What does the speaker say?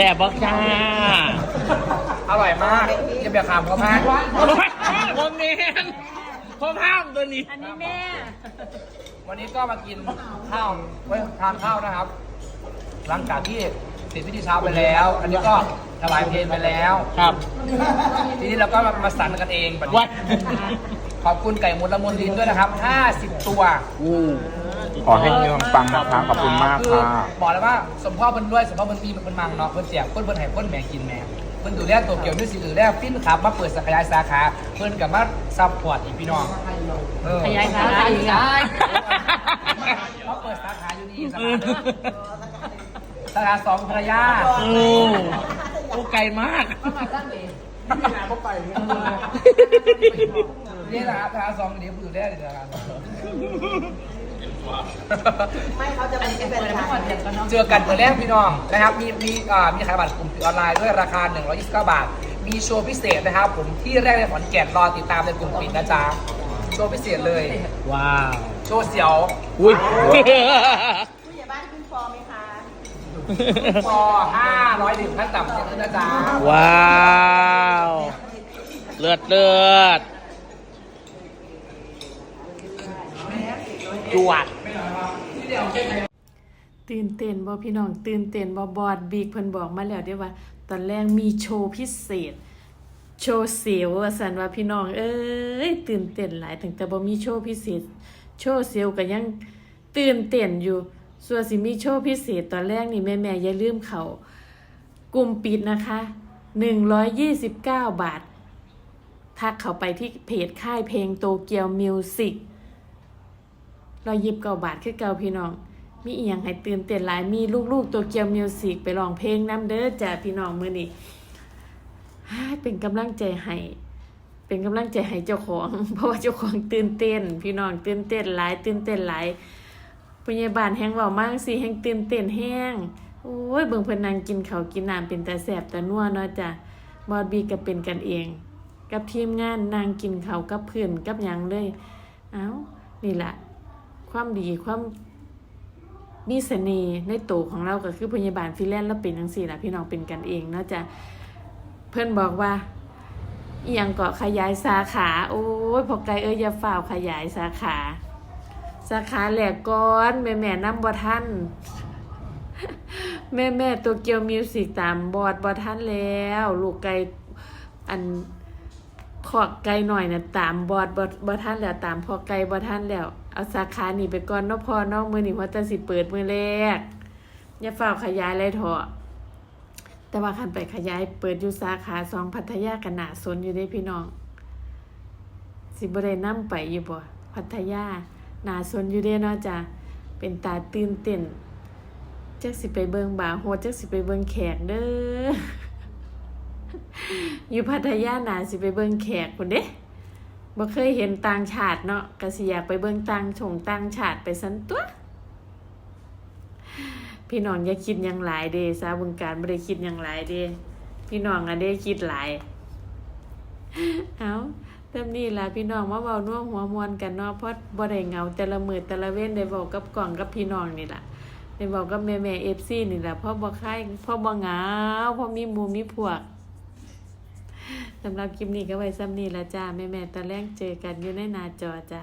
ซ่บบอกจ้าอร่อยมากจะเบียร์ขามเขามากผมเมนผมห้ามตัวนี้ อันนี้แม่ วันนี้ก็มากินข้าวไว้ทานข้าวนะครับ หลังจากที่เสร็จพิธีเช้าไปแล้ว อันนี้ก็ถวายเพลงไปแล้ว ครับ ทีนี้เราก็มามาสั่นกันเองแบบนี้วัดขอบคุณไก่หมุนละมุนดินด้วยนะครับ 50 ตัวอู้ ขอให้เงินปังนะครับขอบคุณมากค่ะบอกเลยว่าสมพ่อเพิ่นด้วยสมพ่อเพิ่นมีเพิ่นมังเนาะเพิ่นเสียบเพิ่นเพิ่นให้เพิ่นแหม่กินแหม่เพิ่นดูแลตัวเกี่ยวมิวสิกดูแลฟินครับมาเปิดสาขยายสาขาเพิ่นกับมาซัพพอร์ตอีกพี่น้องขยายสาขาอีกอะเขาเปิดสาขาอยู่นี่สาขาสองภรรยาโอ้โอ้ไกลมากนี่นะครับสาขาสองเดี๋ยวผู้ดูแลเดี๋ยวสาขาสอง ไม่เขาจะเป็นเป็นรายเจอกันเมื่อแรกพี่น้องนะครับ มีมีอ่ามีขายบัตรกลุ่มปิดออนไลน์ด้วยราคา 129 บาท มีโชว์พิเศษนะครับ ผมที่แรกในขอนแก่นรอติดตามในกลุ่มปิดนะจ๊ะโชว์พิเศษเลย ว้าว โชว์เสียวอุ้ยผู้ใหญ่บ้านขึ้นฟอร์ไหมคะพอ500ดื่มขั้นต่ำเช่นนะจ๊ะว้าว เลือดเลือด จวดตื่นเต้นบ่พี่น้องตื่นเต้นบ่บอดบีกเพิ่นบอกมาแล้วเด้ว่าตอนแรกมีโชว์พิเศษ โชว์เสียวว่าสันว่าพี่น้อง เอ้ยตื่นเต้นหลายถึงแต่บ่มีโชว์พิเศษ โชว์เสียวก็ยังตื่นเต้นอยู่ ส่วนสิมีโชว์พิเศษตอนแรกนี่แม่ๆอย่าลืมเขากลุ่มปิดนะคะ129บาท ทักเข้าไปที่เพจค่ายเพลงโตเกียวมิวสิก รายิบเก่าบาทคือเก่าพี่น้อง มีอียงให้ตื่นเต้นหลายมีลูกๆตัวเกียวมิวสิกไปร้องเพลงน้ำเด้อจ้ะพี่น้องมือนี้ฮ่เป็นกำลังใจให้เป็นกำลังใจให้เจ้าของ เพราะว่าเจ้าของตื่นเต้น พี่น้องตื่นเต้นหลาย ตื่นเต้นหลายพยาบาลแฮงเว้ามากสิแฮงตื่นเต้นแห้งโอ้ยเบิ่งเพิ่นนั่งกินเขากินน้ำเป็นตาแสบตานัวเนาะจ้ะบอดบีก็เป็นกันเอง กับทีมงานนางกินเขากับเพื่อนกับยังเลย เอ้านี่แหละ ความดีความมีเสน่ห์ในตัวของเราก็คือพยาบาลฟิแลนซ์แล้วเป็นจังซี่ละพี่น้องเป็นกันเองเนาะจะเพื่อนบอกว่าอียังก็ขยายสาขา โอ้ยพอไกลเอ้ยอย่าฝ่าวขยายสาขา สาขาแหลกก้อนแม่แม่น้ำบ่ทันแม่แม่ตัวเกียวมิวสิกตามบอดบ่ทันแล้ว ลูกไก่อัน ขอกไกลหน่อยนะตามบอดบ่บ่ทันแล้วตามพอไกลบ่ทันแล้ว เอาสาขานี่ไปก่อนเนาะพอเนาะมื้อนี้ว่าจะสิเปิดมือแรกอย่าเฝ้าขยายเลยเถอะแต่ว่าคันไปขยายเปิดอยู่สาขาสองพัทยากันหนาสนอยู่เด้พี่น้อง สิบ่ได้นํไปอยู่บ่พัทยาหนาสนอยู่เด้เนาะจ้ะเป็นตาตื่นเต้นจักสิไปเบิงบาโฮจักสิไปเบิงแขกเด้อ อยู่พัทยานาสิไปเบิ่งแขกคนเด้บ่เคยเห็นต่างชาติเนาะก็สิอยากไปเบิ่งต่างชงต่างชาติไปสันตัว พี่น้องอย่าคิดยังหลายเด้สาบึงการบ่ได้คิดยังหลายเด้พี่น้องอะได้คิดหลาย เอาเริ่มนี้ล่ะพี่น้องมาเว้าน่วมหัวมวนกันเนาะเพราะบ่ได้เหงาแต่ละมือแต่ละเว้นได้เว้ากับกล่องกับพี่น้องนี่ล่ะได้เว้ากับแม่ๆ FC นี่ล่ะเพราะบ่คายเพราะบ่เหงาเพราะมีหมู่มีพวก สำหรับคลิปนี้ก็ไว้ซ้ำนี้ละจ้าแม่แม่ตอนแรกเจอกันอยู่ในหนาจอจ้า